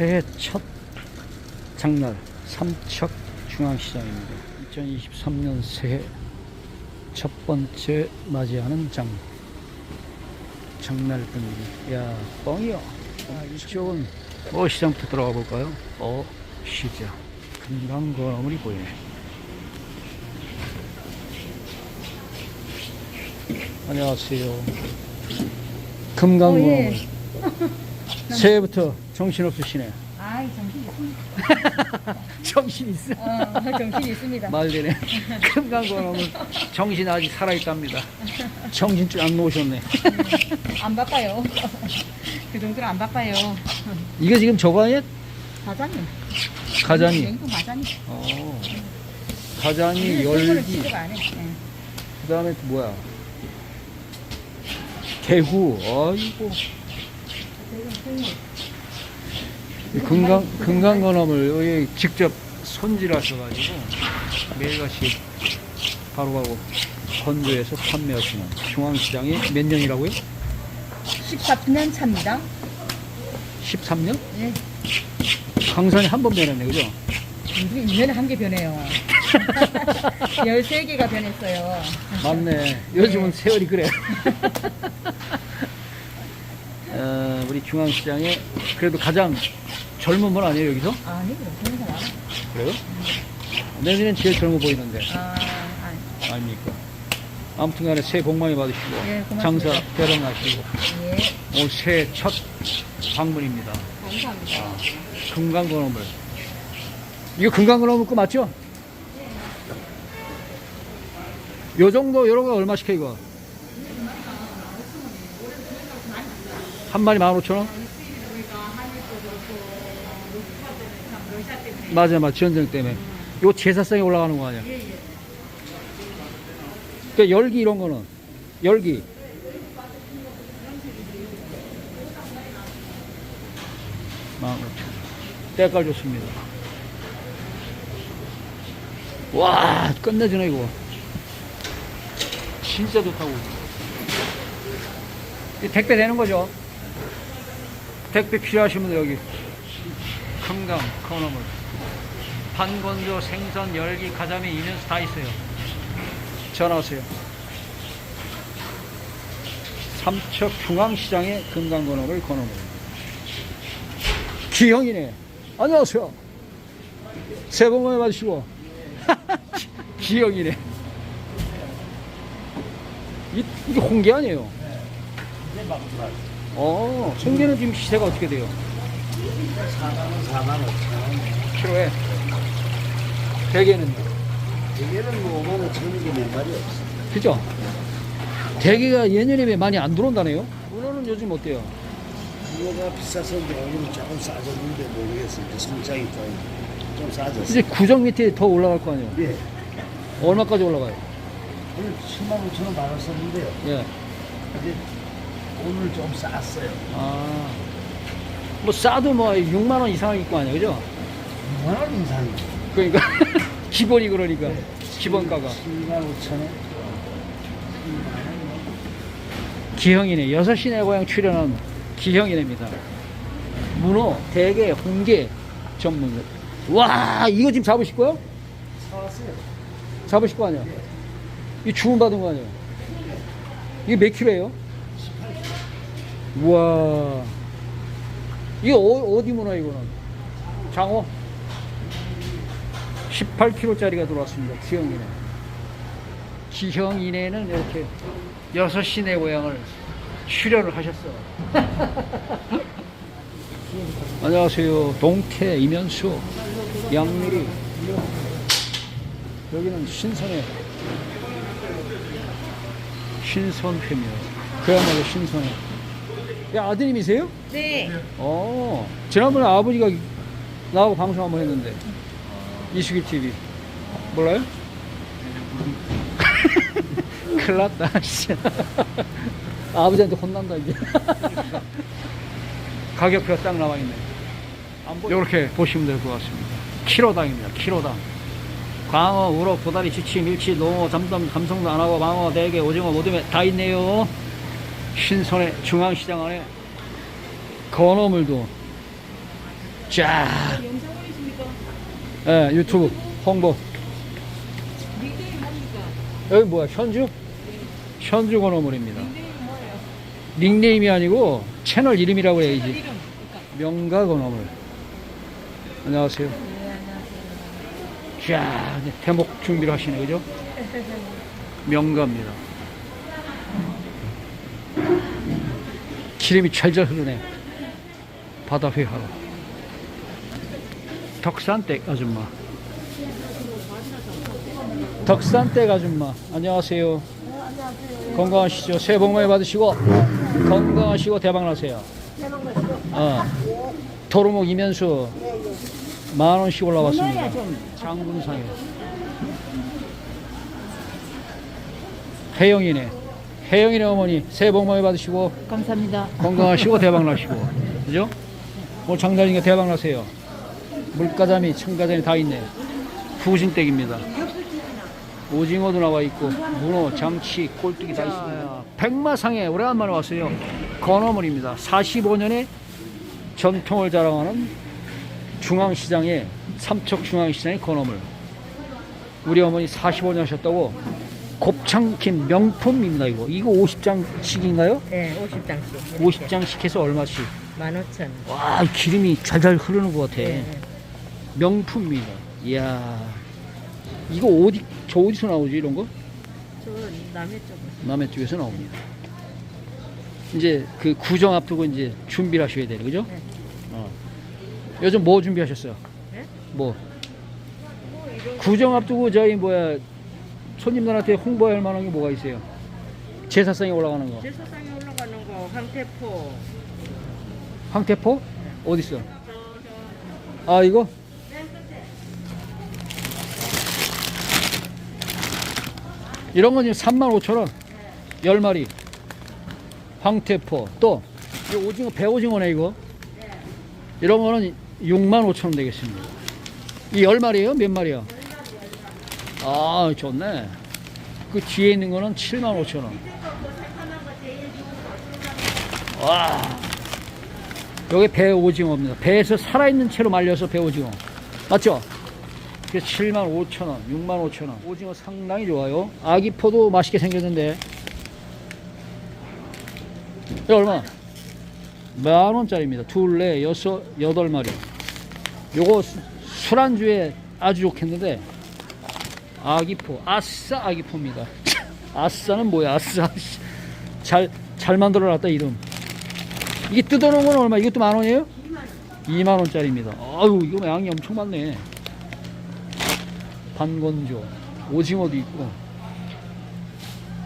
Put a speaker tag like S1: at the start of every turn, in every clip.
S1: 새해 첫 장날 삼척 중앙시장입니다. 2023년 새해 첫 번째 맞이하는 장 장날 분위기. 야 뻥이요. 아, 이쪽은 어 시장부터 들어가 볼까요? 어 시장. 금강 건어물이 보이네. 안녕하세요. 금강
S2: 어,
S1: 건어물.
S2: 예.
S1: 새해부터 정신 없으시네.
S2: 아이 정신 있습니다.
S1: 정신 있어.
S2: 어, 정신 있습니다.
S1: 말되네. 금강건어물 정신 아직 살아있답니다. 정신 좀안 놓으셨네.
S2: 안 바빠요. 그 정도로 안 바빠요.
S1: 이게 지금 저거 아니야?
S2: 가자니.
S1: 가자니.
S2: 냉동 가자니.
S1: 어. 가자니,
S2: 이거는
S1: 열기.
S2: 취급 안 해. 예.
S1: 그 다음에 뭐야? 대구. 아이고. 이 금강, 금강 건어물 여기 직접 손질하셔가지고 매일같이 바로바로 건조해서 판매하시는 중앙시장이 몇 년이라고요?
S2: 14년 차입니다.
S1: 13년?
S2: 예.
S1: 강산이 한 번 변했네, 그죠?
S2: 우리 1년에 한 개 변해요. 13개가 변했어요.
S1: 맞네. 요즘은 세월이 그래. 어, 우리 중앙시장에 그래도 가장 젊은 분 아니에요, 여기서?
S2: 아니, 그런 사람.
S1: 그래요? 내년엔 제일 젊어 보이는데.
S2: 아, 아니.
S1: 아닙니까? 아무튼 간에 새해 복 많이 받으시고,
S2: 예, 고맙습니다.
S1: 장사 대박 나시고,
S2: 예.
S1: 오늘 새해 첫 방문입니다.
S2: 감사합니다.
S1: 금강건어물. 이거 금강건어물 거 맞죠? 요 정도, 요런 거 얼마씩 해, 이거? 한 마리 15,000원? 맞아, 맞아. 지원정 때문에. 요 제사성이 올라가는 거 아니야? 그 열기 이런 거는? 열기. 만 때깔 좋습니다. 와, 끝내주네, 이거. 진짜 좋다고. 이 택배 되는 거죠? 택배 필요하신 분들 여기. 금강, 건어물. 반건조, 생선, 열기, 가자미, 이면수 다 있어요. 전화하세요. 삼척 중앙시장의 금강 건어물, 건어물. 기형이네. 안녕하세요. 새해 복 많이 받으시고. 기형이네. 이, 이게 홍게 아니에요? 어, 홍게는 지금 시세가 어떻게 돼요?
S3: 4만원, 4만원, 5천원.
S1: 키로에. 대게는요?
S3: 대개는 뭐 5만원 쳐는 게몇 마리 없어.
S1: 그죠? 대게가 예년에 비해 많이 안 들어온다네요? 문어는 요즘 어때요?
S3: 이거가 비싸서 오늘은 조금 싸졌는데 모르겠어요. 이제 성장이 좀, 좀 싸졌어.
S1: 이제 구정 밑에 더 올라갈 거 아니에요?
S3: 예.
S1: 얼마까지 올라가요?
S3: 오늘 7만 5천원 받았었는데요.
S1: 예.
S3: 이제 오늘 좀 쌌어요.
S1: 아. 뭐 싸도 뭐 6만 원 이상 일거 아니에요? 그죠?
S3: 6만원 인상이.
S1: 그러니까 기본이 그러니까
S3: 네.
S1: 기본가가
S3: 7만 5천 원.
S1: 기형이네 여섯 시내 고향 출연한 기형이랍니다 문어 대게 홍게 전문 와 이거 지금 잡으실 거요?
S3: 사왔어요.
S1: 잡으실 거 아니야 이 주문 받은 거 아니야 이게 몇 킬로예요?
S3: 18kg.
S1: 우와. 이게 어, 어디 문어 이거는? 장어? 18kg짜리가 들어왔습니다 기형이네. 기형이네는 이렇게 여섯 시내 고향을 출연을 하셨어 안녕하세요. 동태 이면수 양미리. 여기는 신선해. 신선회입니다. 그야말로 신선해 야 아드님이세요?
S2: 네.
S1: 어, 지난번에 아버지가 나하고 방송 한번 했는데. 이수기 TV. 몰라요? 큰일 났다, 씨. 아버지한테 혼난다, 이제. 가격표가 딱 나와 있네. 이렇게 보시면 될 것 같습니다. 키로당입니다, 키로당. 광어, 우럭, 도다리, 지치, 밀치, 농어, 잠담, 감성도 안 하고, 망어, 대게, 오징어, 모둠에 다 있네요. 신선의 중앙시장 안에 건어물도 쫙. 예, 유튜브 홍보. 여기 뭐야, 현주? 현주 건어물입니다. 닉네임이 아니고 채널 이름이라고 해야지. 명가 건어물. 안녕하세요. 자, 이제 대목 준비를 하시네, 그죠? 명가입니다. 기름이 철절 흐르네. 바다 회하러. 덕산댁 아줌마. 덕산댁 아줌마. 안녕하세요. 건강하시죠? 새해 복 많이 받으시고 건강하시고 대박 나세요. 어. 도루묵 이면수 만 원씩 올라왔습니다. 장군상에. 혜영이네. 혜영이네 어머니 새해 복 많이 받으시고
S2: 감사합니다.
S1: 건강하시고 대박 나시고 그죠? 오늘 장날이니까 대박 나세요. 물가자미, 청가자미 다 있네. 후진댁입니다. 오징어도 나와 있고 문어, 잠치, 꼴뚜기 다 있습니다. 백마상에 오래간만에 왔어요. 건어물입니다. 45년의 전통을 자랑하는 중앙시장의 삼척 중앙시장의 건어물. 우리 어머니 45년 하셨다고 곱창김 명품입니다. 이거 이거 50장씩인가요?
S2: 네, 50장씩.
S1: 50장씩 해서 얼마씩?
S2: 15,000원.
S1: 와, 이 기름이 잘잘 흐르는 것 같아.
S2: 네.
S1: 명품입니다. 이야. 이거 어디, 저 어디서 나오지, 이런 거?
S2: 저 남해 쪽으로.
S1: 남해 쪽에서 나옵니다. 이제 그 구정 앞두고 이제 준비를 하셔야 돼요. 그죠?
S2: 네.
S1: 어. 요즘 뭐 준비하셨어요?
S2: 네?
S1: 뭐? 구정 앞두고 저희 뭐야, 손님들한테 홍보할 만한 게 뭐가 있어요? 제사상에 올라가는 거.
S2: 제사상에 올라가는 거 황태포.
S1: 황태포? 어디 있어? 아 이거? 이런 건 지금 3만 5천 원. 10마리. 황태포. 또, 이 오징어, 배오징어네, 이거. 이런 거는 6만 5천 원 되겠습니다. 이 10마리예요? 몇 마리야? 아, 좋네. 그 뒤에 있는 거는 7만 5천 원. 와. 여기 배 오징어입니다. 배에서 살아있는 채로 말려서 배 오징어. 맞죠? 그래서 7만 5천 원, 6만 5천 원. 오징어 상당히 좋아요. 아기포도 맛있게 생겼는데. 이거 얼마? 만 원짜리입니다. 둘, 넷, 여섯, 여덟 마리. 요거 수- 술안주에 아주 좋겠는데. 아기포. 아싸 아기포입니다. 아싸는 뭐야, 아싸. 잘, 잘 만들어 놨다, 이름. 이게 뜯어놓은 건 얼마? 이것도 만 원이에요? 2만 원짜리입니다. 아유, 이거 양이 엄청 많네. 반건조, 오징어도 있고,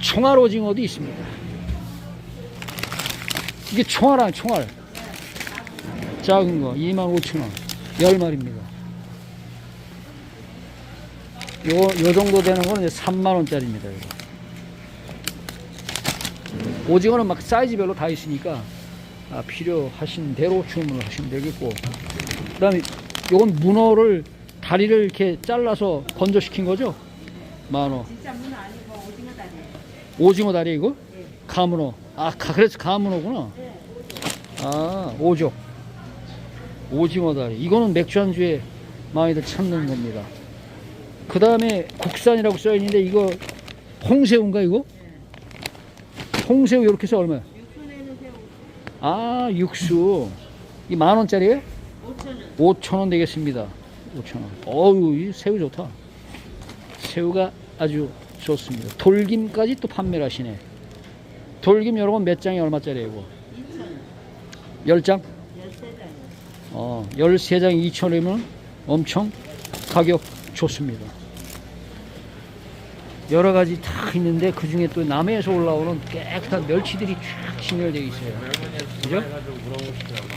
S1: 총알 오징어도 있습니다. 이게 총알아, 총알. 작은 거, 2만 5천 원. 10마리입니다. 요, 요 정도 되는 거는 이제 3만 원짜리입니다. 이거. 오징어는 막 사이즈별로 다 있으니까 아, 필요하신 대로 주문을 하시면 되겠고 그 다음에 요건 문어를 다리를 이렇게 잘라서 건조시킨 거죠? 만원
S2: 진짜 문어 아니고 오징어 다리.
S1: 오징어 다리 이거? 가문어 아 가- 그래서 가문어구나 아 오족 오징어 다리 이거는 맥주 안주에 많이들 찾는 겁니다 그 다음에 국산이라고 써있는데 이거 홍새우인가 이거? 홍새우 이렇게 해서 얼마야? 아 육수 이 만 원짜리예요?
S2: 5,000원.
S1: 5천 원 되겠습니다. 5천 원. 어우 이 새우 좋다. 새우가 아주 좋습니다. 돌김까지 또 판매를 하시네. 돌김 여러분 몇 장이 얼마짜리예요? 이거?
S2: 2,000원.
S1: 10장?
S2: 13장.
S1: 어, 13장 2천 원이면 엄청 가격 좋습니다. 여러 가지 다 있는데 그 중에 또 남해에서 올라오는 깨끗한 멸치들이 쫙 진열되어 있어요. 그죠?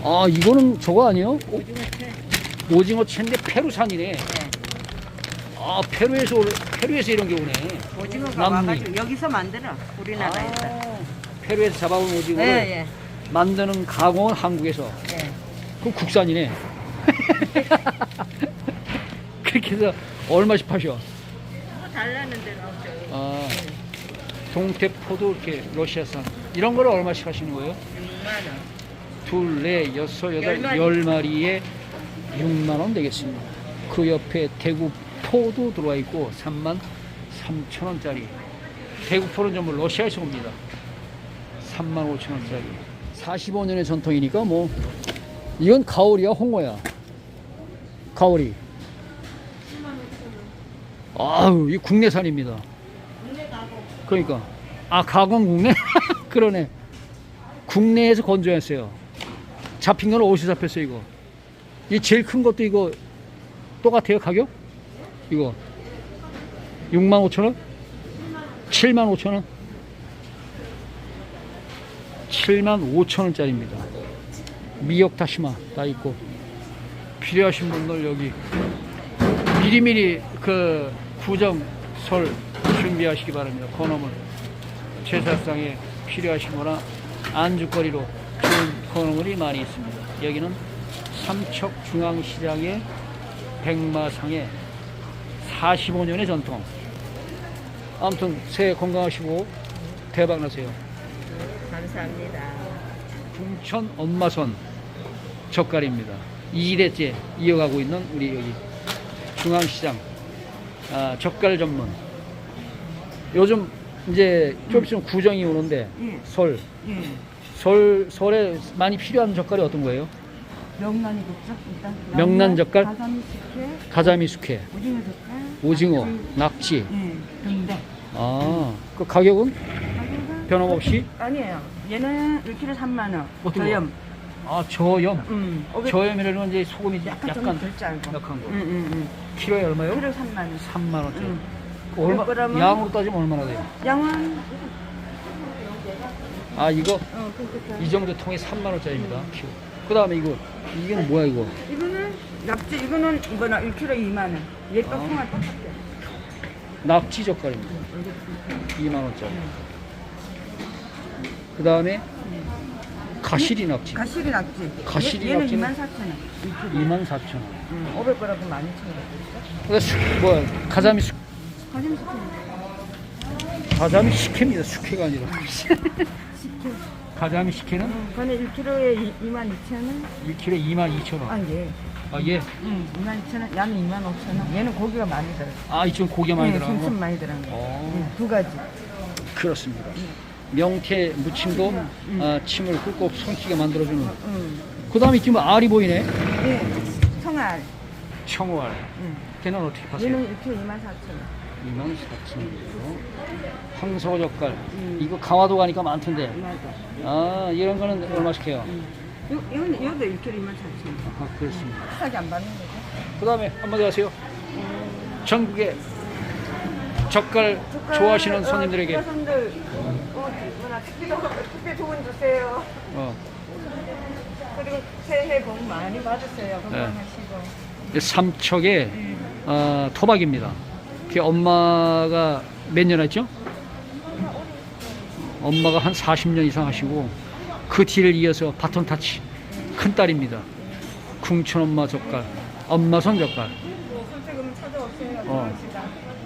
S1: 아, 이거는 저거 아니에요? 오-
S2: 오징어 채.
S1: 채인데 페루산이네. 아, 페루에서, 올- 페루에서 이런 게 오네.
S2: 오징어가
S1: 남미.
S2: 와가지고 여기서 만들어. 우리나라에서.
S1: 아, 페루에서 잡아온 오징어를
S2: 예, 예.
S1: 만드는 가공은 한국에서.
S2: 예.
S1: 그럼 국산이네. 그렇게 해서 얼마씩 파셔?
S2: 달라는 없죠.
S1: 아, 동태포도 이렇게 러시아산. 이런 거를 얼마씩 하시는 거예요?
S2: 6만 원.
S1: 둘, 넷, 여섯, 여덟,
S2: 열 마리.
S1: 열 마리에 6만 원 되겠습니다. 그 옆에 대구 포도 들어와 있고 3만 3천 원짜리. 대구 포는 전부 러시아에서 옵니다. 3만 5천 원짜리. 45년의 전통이니까 뭐 이건 가오리야 홍어야. 가오리. 아유, 이 국내산입니다. 그러니까 아 가공 국내 그러네. 국내에서 건조했어요. 잡힌 건 어디서 잡혔어요 이거? 이 제일 큰 것도 이거 똑같아요 가격? 이거 6만 5천 원? 7만 5천 원? 7만 5천 원짜리입니다. 미역 다시마 다 있고 필요하신 분들 여기 미리미리 그 구정 설 준비하시기 바랍니다. 건어물 제사상에 필요하시거나 안주거리로 좋은 건어물이 많이 있습니다. 여기는 삼척중앙시장의 백마상의 45년의 전통. 아무튼 새해 건강하시고 대박 나세요.
S2: 감사합니다.
S1: 궁천 엄마선 젓갈입니다. 2대째 이어가고 있는 우리 여기 중앙시장 아, 젓갈 전문. 요즘 이제 좀 있으면 구정이 오는데
S2: 예.
S1: 설,
S2: 예.
S1: 설, 설에 많이 필요한 젓갈이 어떤 거예요?
S2: 명란이겠죠? 일단
S1: 명란 젓갈?
S2: 가자미 식혜,
S1: 가자미 숙회,
S2: 오징어 젓갈,
S1: 오징어,
S2: 낙지,
S1: 낙지.
S2: 예, 등대.
S1: 아, 그 가격은
S2: 가격은
S1: 변함없이?
S2: 아니에요. 얘는 1kg 3만 원.
S1: 어떤
S2: 저염.
S1: 아, 저염.
S2: 음. 오백-
S1: 저염이라는 이제 소금이
S2: 약간,
S1: 약간,
S2: 좀 덜지 않고.
S1: 약한 거.
S2: 음, 음, 음.
S1: 키로에 얼마요?
S2: 1kg 3만 원.
S1: 3만 원짜리.
S2: 음.
S1: 그 얼마,
S2: 500g 은?
S1: 양으로 따지면 얼마나 돼요?
S2: 양은
S1: 아, 이거
S2: 어, 그렇겠다.
S1: 이 정도 통에 3만 원짜리입니다. 키로. 그 다음에 이거, 이게는 뭐야, 이거?
S2: 이거는 낙지 이거는 이거는 1kg 2만 원. 얘
S1: 아.
S2: 떡통한 똑같아.
S1: 낙지 젓갈입니다. 2만 원짜리. 그 다음에 가시리 낙지.
S2: 가시리 낙지.
S1: 가시리
S2: 얘, 얘는
S1: 낙지는?
S2: 2만 4천 원.
S1: 2만 4천 원.
S2: 음, 500g 12,000원.
S1: 그다음 수, 뭐야, 가자미 숙,
S2: 가지미 식혜.
S1: 가자미 식혜입니다. 숙회가 아니라. 가자미 식혜는
S2: 음, 그거는 1kg에 2만 2천 원.
S1: 1kg에 2만 2천 원.
S2: 아, 얘.
S1: 아, 예.
S2: 응, 2만 2천 원. 야는 2만 5천 원. 얘는 고기가 많이 들어.
S1: 아, 이쪽 고기 많이
S2: 네,
S1: 들어간 거?
S2: 중순 많이 들어간 거.
S1: 어.
S2: 응, 두 가지.
S1: 그렇습니다. 명태 무침도 아, 침을 꿀꺽 손기게 만들어주는.
S2: 응.
S1: 그 다음에 지금 알이 보이네.
S2: 예. 청알.
S1: 청어알.
S2: 응.
S1: 걔는 어떻게 파세요?
S2: 얘는 1kg 2만 4천 원.
S1: 2만 4천 원이고. 황소 젓갈.
S2: 음.
S1: 이거 강화도 가니까 많던데.
S2: 맞아.
S1: 아, 이런 거는 얼마씩 해요?
S2: 응. 요, 이건, 이것도 1kg 2만 4천 원.
S1: 아, 그렇습니다.
S2: 비싸게 안 받는 거죠?
S1: 그 다음에 한마디 하세요. 전국에 젓갈 좋아하시는 손님들에게
S2: 손들 어, 뭐나 특비 특비 도움 주세요.
S1: 어,
S2: 그리고 새해 복 많이 받으세요.
S1: 네.
S2: 건강하시고.
S1: 삼척의
S2: 응.
S1: 어, 토박입니다. 그 엄마가 몇 년 했죠? 엄마가 한 40년 이상 하시고 그 뒤를 이어서 바톤 타치 큰 딸입니다. 궁천 엄마 젓갈, 엄마 손 젓갈.
S2: 선생님 찾아오세요.
S1: 어.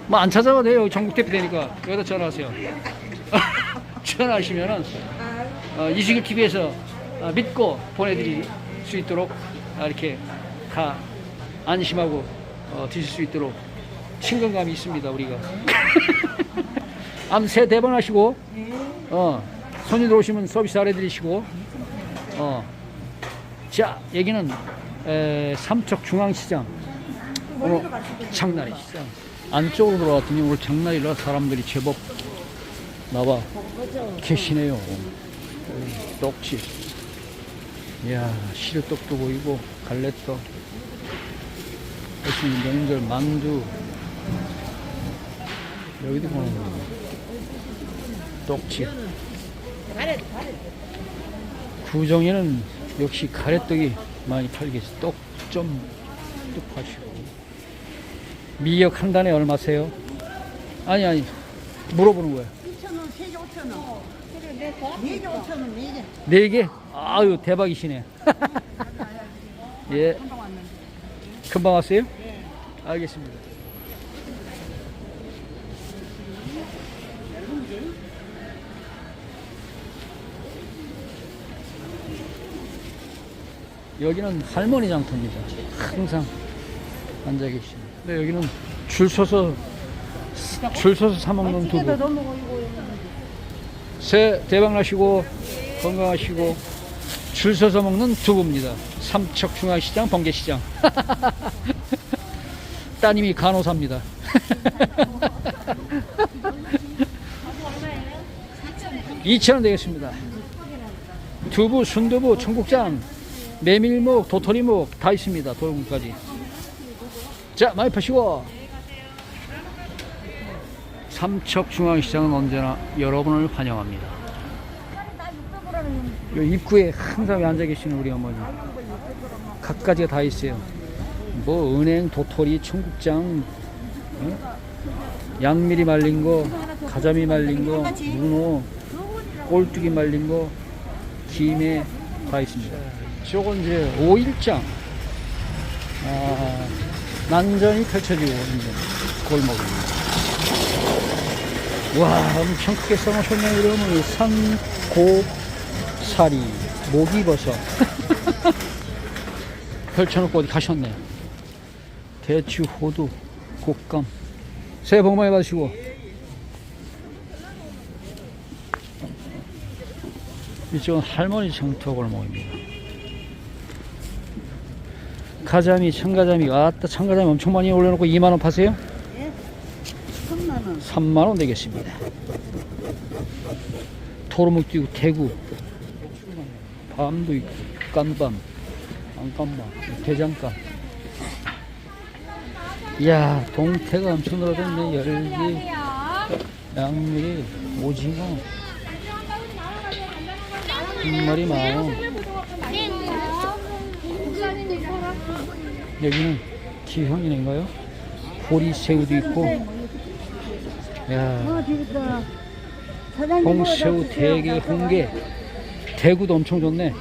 S1: 뭐 안 찾아봐도 돼요. 전국 대표 되니까 여기다 전화하세요. 전화하시면은
S2: 아,
S1: 어, 이식일 TV에서 어, 믿고 보내드릴 수 있도록 아, 이렇게 다 안심하고 어, 드실 수 있도록 친근감이 있습니다 우리가. 암 새해 대번하시고
S2: 네.
S1: 어, 손님들 오시면 서비스 잘해드리시고 어, 자 여기는 에, 삼척 중앙시장 오늘 장날이 시장 안쪽으로 들어왔더니 오늘 장날이라 사람들이 제법 나와 계시네요. 떡집. 이야, 시루떡도 보이고, 갈래떡. 무슨 명절 만두. 여기도 보는 거 떡집. 구정에는 역시 가래떡이 많이 팔겠어. 떡좀 또 파시고. 미역 한 단에 얼마세요? 아니, 아니. 물어보는 거야.
S4: 2,000원, 3개 5,000원. 그래, 4개 5,000원, 4개.
S1: 네 개? 아유 대박이시네. 예. 금방 왔어요? 네. 알겠습니다. 여기는 할머니 장터입니다. 항상 앉아. 근데 여기는 줄 서서 줄 서서 사 먹는 두부. 새해 대박 나시고 건강하시고 줄 서서 먹는 두부입니다. 삼척중앙시장 번개시장. 따님이 간호사입니다. 2,000원 되겠습니다. 두부, 순두부, 청국장, 메밀묵, 도토리묵 다 있습니다. 돌국까지. 자, 많이 파시고. 삼척중앙시장은 언제나 여러분을 환영합니다. 요 입구에 항상 앉아 계시는 우리 어머니. 갖가지가 다 있어요. 뭐 은행, 도토리, 청국장, 어? 양미리 말린 거, 가자미 말린 거, 문어, 꼴뚜기 말린 거, 김에 다 있습니다. 저건 이제 오일장. 아, 난전이 펼쳐지고 있는 골목입니다. 와, 엄청 크게 써놓으셨네요. 이러면 산고사리, 모기버섯. 펼쳐놓고 어디 가셨네. 대추, 호두, 곶감. 새해 복 많이 받으시고. 이쪽은 할머니 정터 골목입니다. 가자미, 청가자미, 아따 청가자미 엄청 많이 올려놓고 2만원 파세요?
S4: 3만원
S1: 3만원 되겠습니다. 토르묵도 있고, 대구, 밤도 있고, 깐밤, 안깐밤, 대장감. 이야, 동태가 엄청 늘어졌네. 열기, 양미리, 오징어. 한 마리 만원. 여기는 기형이인가요? 보리새우도 있고, 야,
S4: 어 진짜 사장님
S1: 홍새우, 대게, 홍게, 대구도 엄청 좋네.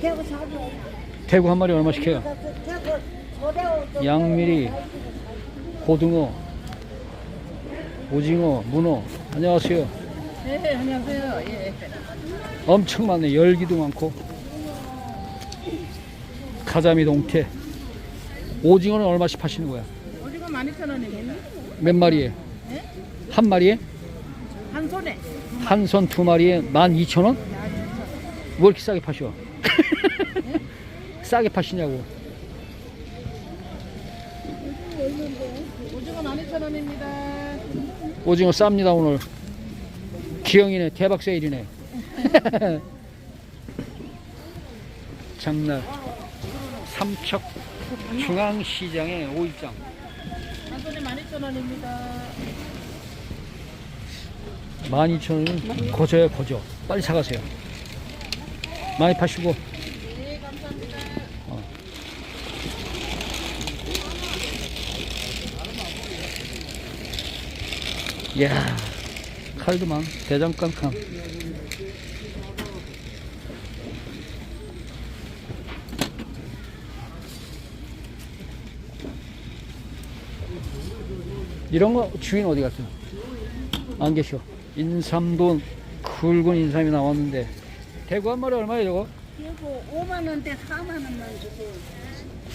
S4: 대구 사주
S1: 대구 한 마리 얼마씩 해요?
S4: 대구 소대우
S1: 양미리, 고등어, 오징어, 문어. 안녕하세요.
S2: 네, 안녕하세요. 예.
S1: 엄청 많네. 열기도 많고. 가자미 동태. 오징어는 얼마씩 파시는 거야?
S2: 오징어 12,000원이에요.
S1: 몇 마리에? 한 마리에?
S2: 한 손에.
S1: 한 손 두 마리에 12,000원? 왜 이렇게 싸게 파셔? 싸게 파시냐고.
S2: 오징어 12,000원입니다.
S1: 오징어 쌉니다 오늘 기영이네 대박 세일이네 장날 삼척 중앙시장의 오일장
S2: 한 손에 12,000원입니다.
S1: 12,000원은 거저야 거저 빨리 사가세요 많이 파시고
S2: 네, 감사합니다.
S1: 이야 칼도 많 대장간 칸 이런 거 주인 어디 갔어? 안 계셔. 인삼도 굵은 인삼이 나왔는데 대구 한 마리 얼마예요 저거?
S4: 대구 5만 원대 4만 원만 주세요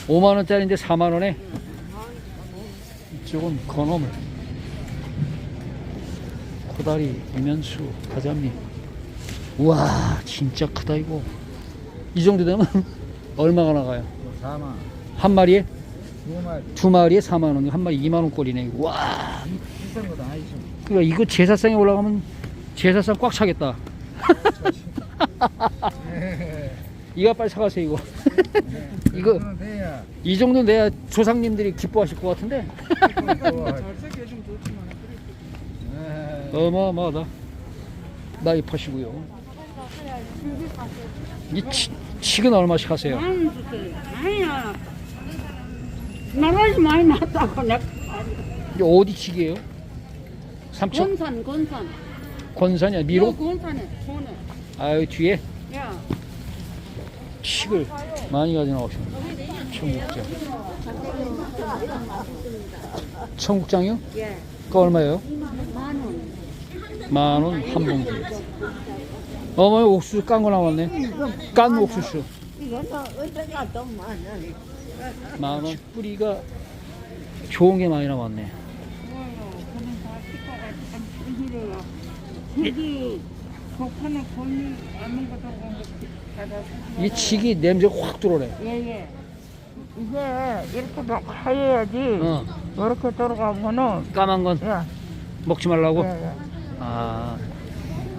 S1: 5만 원짜리인데 4만 원에? 이쪽은 건어물. 코다리, 이면수, 가자미. 우와 진짜 크다 이거. 이 정도 되면 얼마가 나가요?
S3: 4만.
S1: 한 마리에?
S3: 정말
S1: 두 마리에 4만 원, 한 마리 2만 원꼴이네. 와.
S3: 비싼 것도 아니죠
S1: 그러니까 이거 제사상에 올라가면 제사상 꽉 차겠다. 이거 빨리 사가세요 이거. 이거
S3: 그거는 돼야.
S1: 이 정도 돼야 조상님들이 기뻐하실 것 같은데.
S3: 네.
S1: 어마어마하다. 나이 파시고요. 이 치, 칡은 얼마씩 하세요?
S4: 나라지 많이 났다고 내가
S1: 이게 어디 칡이에요? 삼척
S4: 건산 건산
S1: 권산이야 미로?
S4: 건산에 손에
S1: 아유 뒤에
S4: 야
S1: 칡을 많이 가져 나오셨네 청국장 청국장이요?
S4: 예.
S1: 그거 얼마예요?
S4: 만원
S1: 만원 한 봉지 어머니 옥수수 깐 거 나왔네 깐 옥수수
S4: 이게 이거는 어디가 좀 많아.
S1: 만 원. 뿌리가 좋은 게 많이 나왔네.
S5: 저기 독하는 골미 아는 것도 받아서
S1: 이 칡이 냄새가 확 들어오네.
S5: 예예 이게 이렇게 막 하얘야지
S1: 어,
S5: 이렇게 들어가면은
S1: 까만 건
S5: 예,
S1: 먹지 말라고.
S5: 예, 예.
S1: 아,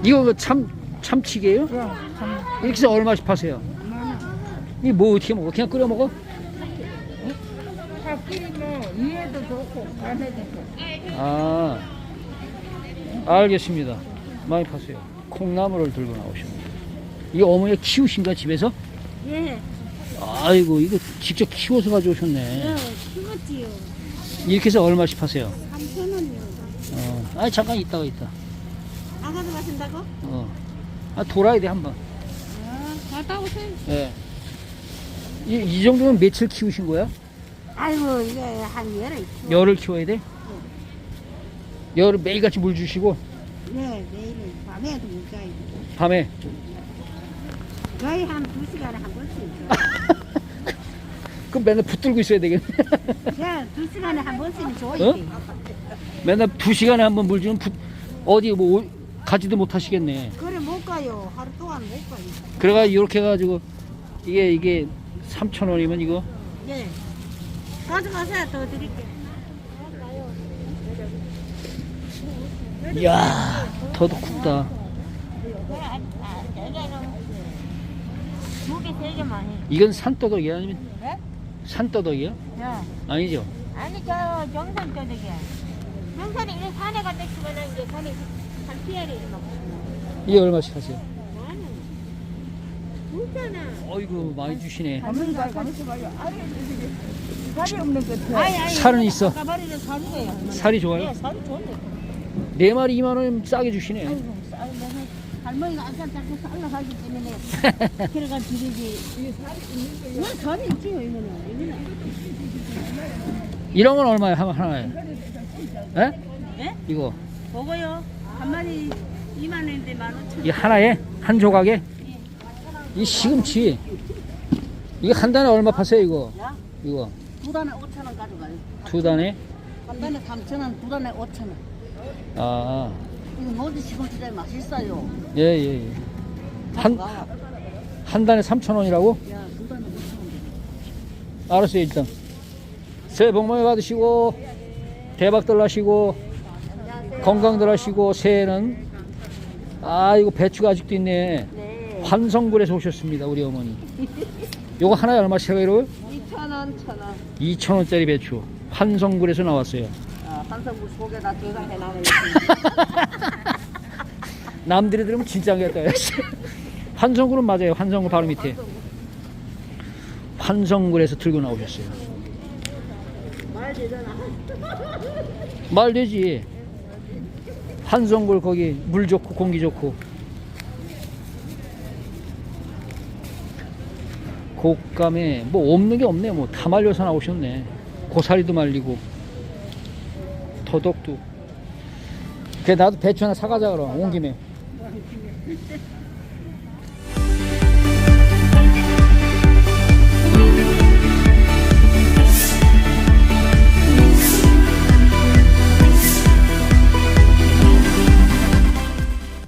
S1: 이거 그 참 참치게요?
S5: 예, 참,
S1: 이렇게 해서 얼마씩 파세요? 이 뭐 어떻게 먹어? 그냥 끓여 먹어?
S5: 다 끓이면 이에도 좋고 간에도 좋고
S1: 아, 알겠습니다. 많이 파세요. 콩나물을 들고 나오십니다. 이게 어머니가 키우신 거야 집에서?
S4: 예,
S1: 아이고 이거 직접 키워서 가져오셨네.
S4: 키웠지요.
S1: 이렇게 해서 얼마씩 파세요?
S4: 3천 원이요.
S1: 어, 아 잠깐 있다가 있다.
S4: 나가서 가신다고?
S1: 어, 아 돌아야 돼 한번.
S4: 아, 갔다 오세요.
S1: 예. 이, 이 정도면 며칠 키우신 거야?
S4: 아이고, 이게 한 열흘 키워.
S1: 열을 키워야 돼? 열을 매일같이 물 주시고
S4: 네, 내일은 밤에도 못 자요.
S1: 밤에
S4: 거의 한 두 시간에 한 번씩.
S1: 그럼 맨날 붙들고 있어야 되겠네.
S4: 네, 두 시간에 한 번씩은 줘야
S1: 어?
S4: 돼.
S1: 맨날 두 시간에 한 번 물 주면 붙, 어디 뭐 오- 가지도 못 하시겠네.
S4: 그래 못 가요. 하루 동안 못 가요.
S1: 그래가 이렇게 해가지고 이게 이게 3천 원이면 이거
S4: 네. 가져가세요. 더 드릴게요.
S1: 이야 더더 굵다.
S4: 두개, 세 개만 해.
S1: 이건 산더덕이야 아니면
S4: 네?
S1: 산더덕이야?
S4: 야.
S1: 아니죠?
S4: 아니, 저 정선 떠덕이야. 정선이 이래 산에 갔다 치면은 이제 산에 산 피해를 막.
S1: 이게 얼마씩 하세요? 어이구 많이 주시네.
S5: 아니 살이 없는 것 같아
S4: 아니, 아니.
S1: 살은 있어.
S4: 사는 거예요.
S1: 살이 좋아요?
S4: 네, 살이 좋네.
S1: 네 마리 2만 원이면 싸게 주시네.
S4: 아이고, 할머니가 아까 자꾸 쌀라하기 때문에 그래가 드리지. 이게 살이 있는 거예요? 살이 있지요, 이거는. 이거는.
S1: 이런 건 얼마야 하- 하나에? 에?
S4: 네?
S1: 이거
S4: 보고요. 한 마리 2만 원인데 만 오천
S1: 이 하나에 한 조각에 이 시금치 이거 한 단에 얼마 파세요 이거?
S4: 야?
S1: 이거
S4: 두 단에 5천 원 가져가요.
S1: 두 단에
S4: 한 단에 3천 원, 두 단에 5천 원.
S1: 아
S4: 이거 모두 시골지대 맛있어요.
S1: 예 예 예. 한,
S4: 가.
S1: 한 단에 3천 원이라고?
S4: 야, 두 단에 5천 원.
S1: 알았어요 일단 새해 복 많이 받으시고 대박들 나시고 건강들 하시고 새해는 아 이거 배추가 아직도 있네
S4: 네.
S1: 환성굴에서 오셨습니다 우리 어머니 요거 하나에 얼마씩 해요?
S4: 2천 원, 천 원.
S1: 2천원짜리 배추 환성굴에서 나왔어요
S4: 아, 한성구 속에다 저장해 놔요.
S1: 남들이 들으면 진짜 안겠다 환성굴은 맞아요. 환성굴 바로 밑에. 환성굴에서 들고 나오셨어요.
S4: 말 되잖아.
S1: 말 되지. 환성굴 거기 물 좋고 공기 좋고. 곶감에 뭐 없는 게 없네. 뭐다 말려서 나오셨네. 고사리도 말리고 더덕도. 그래 나도 배추 하나 사가자 그럼. 온 김에